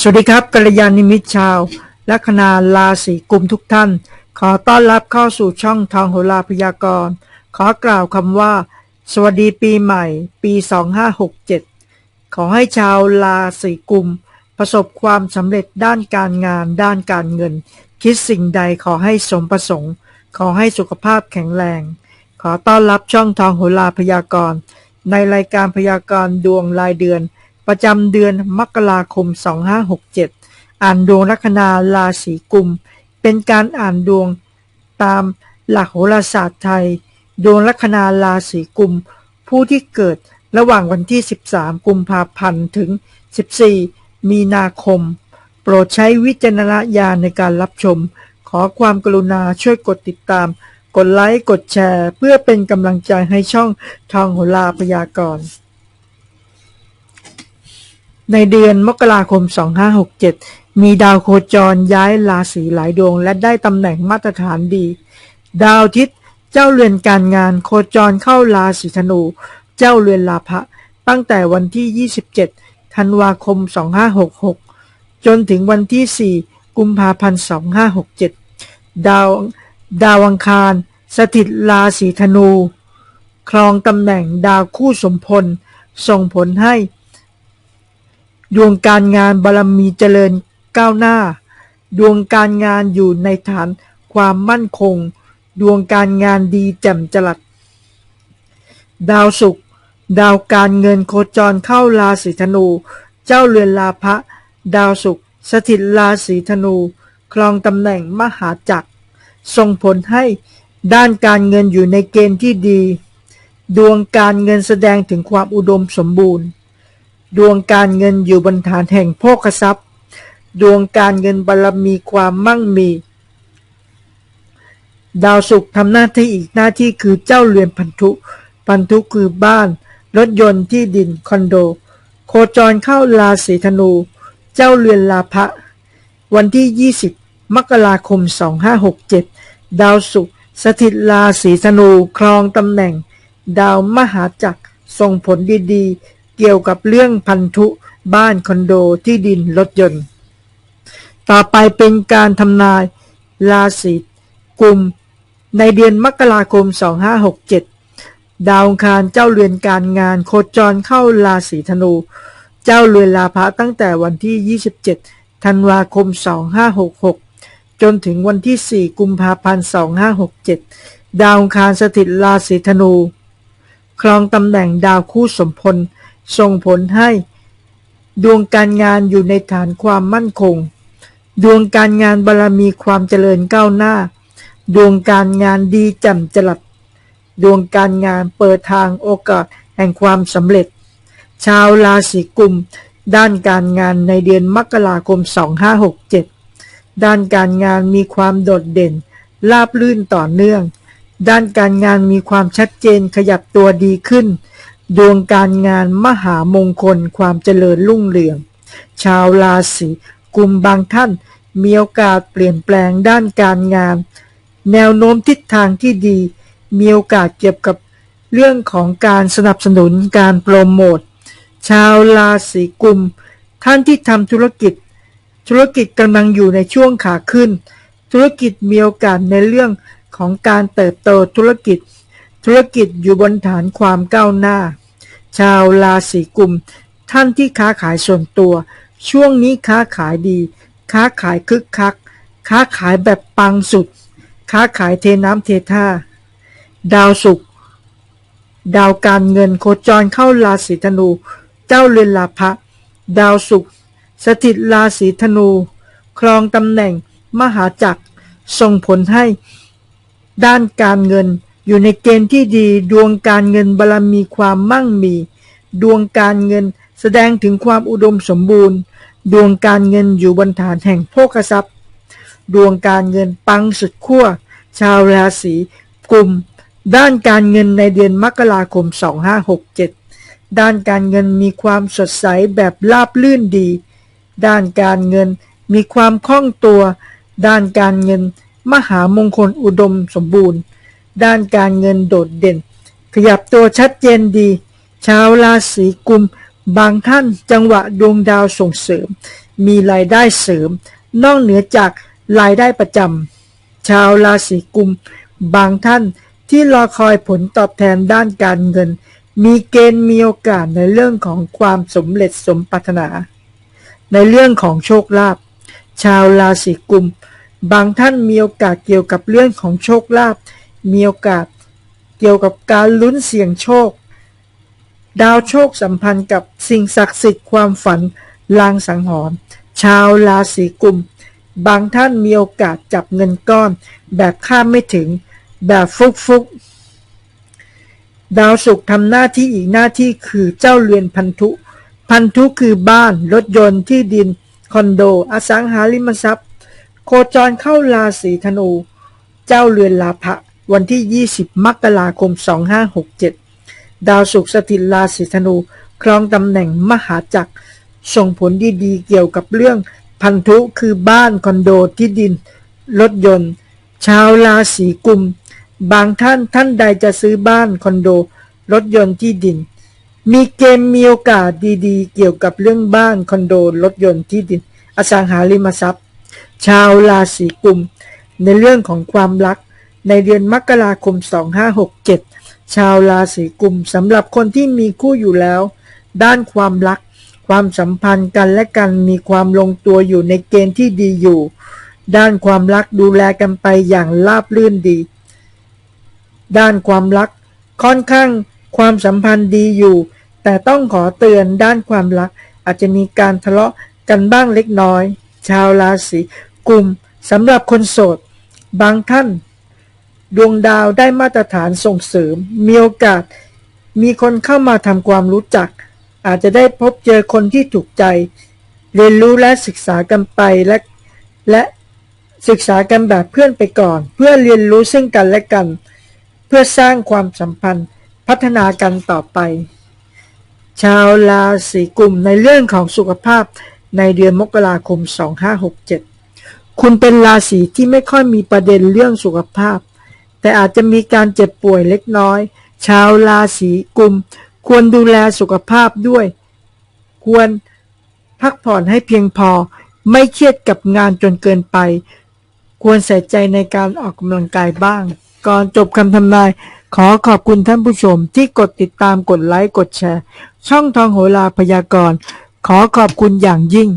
สวัสดีครับกัลยาณมิตรชาวและคณาราศีกุมทุกท่าน ขอต้อนรับเข้าสู่ช่องทองโหราพยากรณ์ ขอกล่าวคำว่า สวัสดีปีใหม่ ปี 2567 ขอให้ชาวราศีกุม ประสบความสำเร็จด้านการงาน ด้านการเงิน คิดสิ่งใดขอให้สมประสงค์ ขอให้สุขภาพแข็งแรง ขอต้อนรับช่องทองโหราพยากรณ์ ในรายการพยากรณ์ดวงรายเดือน ประจำเดือนมกราคม 2567 อ่านดวงลัคนาราศีกุม เป็นการอ่านดวงตามหลักโหราศาสตร์ไทย ดวงลัคนาราศีกุม ผู้ที่เกิดระหว่างวันที่ 13 กุมภาพันธ์ถึง 14 มีนาคม โปรดใช้วิจารณญาณในการรับชม ขอความกรุณาช่วยกดติดตาม กดไลค์ กดแชร์ เพื่อเป็นกำลังใจให้ช่องทองโหราพยากรณ์ ในเดือนมกราคม 2567 มีดาวโคจรย้ายราศีหลายดวง และได้ตำแหน่งมาตรฐานดี ดาวอาทิตย์เจ้าเรือนการงานโคจรเข้าราศีธนู เจ้าเรือนลาภะตั้งแต่วันที่ 27 ธันวาคม 2566 จนถึงวันที่ 4 กุมภาพันธ์ 2567 ดาวดาวอังคาร สถิตราศีธนู ครองตำแหน่งดาวคู่สมพล ส่งผลให้ ดวงการงานบารมีเจริญก้าวหน้า ดวงการงานอยู่ในฐานความมั่นคง ดวงการงานดีแจ่มจรัส ดาวศุกร์ดาวการเงินโคจรเข้าราศีธนู เจ้าเรือนลาภะดาวศุกร์สถิตราศีธนู ครองตำแหน่งมหาจักร ส่งผลให้ด้านการเงินอยู่ในเกณฑ์ที่ดี ดวงการเงินแสดงถึงความอุดมสมบูรณ์ ดวงการเงินอยู่บนฐานแห่งโภคทรัพย์ ดวงการเงินบารมีความมั่งมี ดาวศุกร์ทำหน้าที่อีกหน้าที่คือเจ้าเรือนพันธุ พันธุคือบ้าน รถยนต์ที่ดินคอนโด โคจรเข้าราศีธนู เจ้าเรือนลาภะวันที่ 20 มกราคม 2567 ดาวศุกร์สถิตราศีธนูครองตำแหน่ง ดาวมหาจักรส่งผลดีๆ เกี่ยวกับเรื่องพันธุบ้านคอนโดที่ดินรถยนต์ ต่อไปเป็นการทำนายราศีกุม ในเดือนมกราคม 2567 ดาวองคารเจ้าเรือนการงานโคจรเข้าราศีธนู เจ้าเรือนลาภะตั้งแต่วันที่ 27 ธันวาคม 2566 จนถึงวันที่ 4 กุมภาพันธ์ 2567 ดาวองคารสถิตราศีธนู ครองตำแหน่งดาวคู่สมพล ส่งผลให้ ดวงการงานอยู่ในฐานความมั่นคง ดวงการงานบารมีความเจริญก้าวหน้า ดวงการงานดีแจ่มจรัสดวงการงานเปิดทางโอกาสแห่งความสำเร็จ ชาวราศีกุม ด้านการงานในเดือนมกราคม 2567 ด้านการงานมีความโดดเด่น ราบลื่นต่อเนื่อง ด้านการงานมีความชัดเจนขยับตัวดีขึ้น ดวงการงานมหามงคลความเจริญรุ่งเรือง ชาวราศีกุมบางท่านมีโอกาสเปลี่ยนแปลงด้านการงาน แนวโน้มทิศทางที่ดี มีโอกาสเกี่ยวกับเรื่องของการสนับสนุนการโปรโมทชาวราศีกุม ท่านที่ทำธุรกิจ ธุรกิจกำลังอยู่ในช่วงขาขึ้น ธุรกิจมีโอกาสในเรื่องของการเติบโตธุรกิจ ธุรกิจอยู่บนฐานความก้าวหน้า ชาวราศีกุม ท่านที่ค้าขายส่วนตัว ช่วงนี้ค้าขายดี ค้าขายคึกคัก ค้าขายแบบปังสุด ค้าขายเทน้ำเทท่า ดาวศุกร์ดาวการเงินโคจรเข้าราศีธนู เจ้าเรือนลาภะดาวศุกร์สถิตราศีธนู ครองตำแหน่งมหาจักรส่งผลให้ ด้านการเงิน อยู่ในเกณฑ์ที่ดีดวงการเงินบารมีความมั่งมี ดวงการเงินแสดงถึงความอุดมสมบูรณ์ ดวงการเงินอยู่บนฐานแห่งโภคทรัพย์ ดวงการเงินปังสุดขั้วชาวราศีกุมด้านการเงินในเดือนมกราคม 2567 ด้านการเงินมีความสดใสแบบราบลื่นดี ด้านการเงินมีความคล่องตัว ด้านการเงินมหามงคลอุดมสมบูรณ์ ด้านการเงินโดดเด่น ขยับตัวชัดเจนดี ชาวราศีกุม บางท่านจังหวะดวงดาวส่งเสริม มีรายได้เสริม นอกเหนือจากรายได้ประจำชาวราศีกุม บางท่านที่รอคอยผลตอบแทนด้านการเงิน มีเกณฑ์มีโอกาสในเรื่องของความสำเร็จสมปรารถนา ในเรื่องของโชคลาภชาวราศีกุม บางท่านมีโอกาสเกี่ยวกับเรื่องของโชคลาภ มีโอกาสเกี่ยวกับการลุ้นเสี่ยงโชค ดาวโชคสัมพันธ์กับสิ่งศักดิ์สิทธิ์ความฝันลางสังหรณ์ชาวราศีกุม บางท่านมีโอกาสจับเงินก้อน แบบคาดไม่ถึง แบบฟุกฟุกๆดาวศุกร์ทำหน้าที่อีกหน้าที่คือเจ้าเรือนพันธุ พันธุคือบ้านรถยนต์ที่ดิน คอนโด อสังหาริมทรัพย์ โคจรเข้าราศีธนู เจ้าเรือนลาภะ วันที่ 20 มกราคม 2567 ดาวศุกร์สถิตราศีธนูครองตำแหน่งมหาจักร ส่งผลดีๆเกี่ยวกับเรื่องพันธุคือบ้านคอนโดที่ดิน รถยนต์ ชาวราศีกุม บางท่านท่านใดจะซื้อบ้านคอนโด รถยนต์ที่ดิน มีเกณฑ์มีโอกาสดีๆ เกี่ยวกับเรื่องบ้านคอนโด รถยนต์ที่ดิน อสังหาริมทรัพย์ ชาวราศีกุม ในเรื่องของความรัก ในเดือนมกราคม 2567 ชาวราศีกุมสำหรับคนที่มีคู่อยู่แล้ว ด้านความรัก ความสัมพันธ์กันและกันมีความลงตัวอยู่ในเกณฑ์ที่ดีอยู่ ด้านความรักดูแลกันไปอย่างราบรื่นดี ด้านความรัก ค่อนข้างความสัมพันธ์ดีอยู่ แต่ต้องขอเตือนด้านความรัก อาจจะมีการทะเลาะกันบ้างเล็กน้อย ชาวราศีกุมสำหรับคนโสด บางท่าน ดวงดาวได้มาตรฐานส่งเสริม มีโอกาส มีคนเข้ามาทำความรู้จัก อาจจะได้พบเจอคนที่ถูกใจ เรียนรู้และศึกษากันไปและและศึกษากันแบบเพื่อนไปก่อน เพื่อเรียนรู้ซึ่งกันและกัน เพื่อสร้างความสัมพันธ์พัฒนากันต่อไป ชาวราศีกุมในเรื่องของสุขภาพในเดือนมกราคม 2567 คุณเป็นราศีที่ไม่ค่อยมีประเด็นเรื่องสุขภาพ แต่อาจจะมีการเจ็บป่วยเล็กน้อย ชาวราศีกุม ควรดูแลสุขภาพด้วย ควรพักผ่อนให้เพียงพอ ไม่เครียดกับงานจนเกินไป ควรใส่ใจในการออกกำลังกายบ้าง ก่อนจบคำทำนาย ขอขอบคุณท่านผู้ชมที่กดติดตามกดไลค์กดแชร์ ช่องทองโหราพยากรณ์ ขอขอบคุณอย่างยิ่ง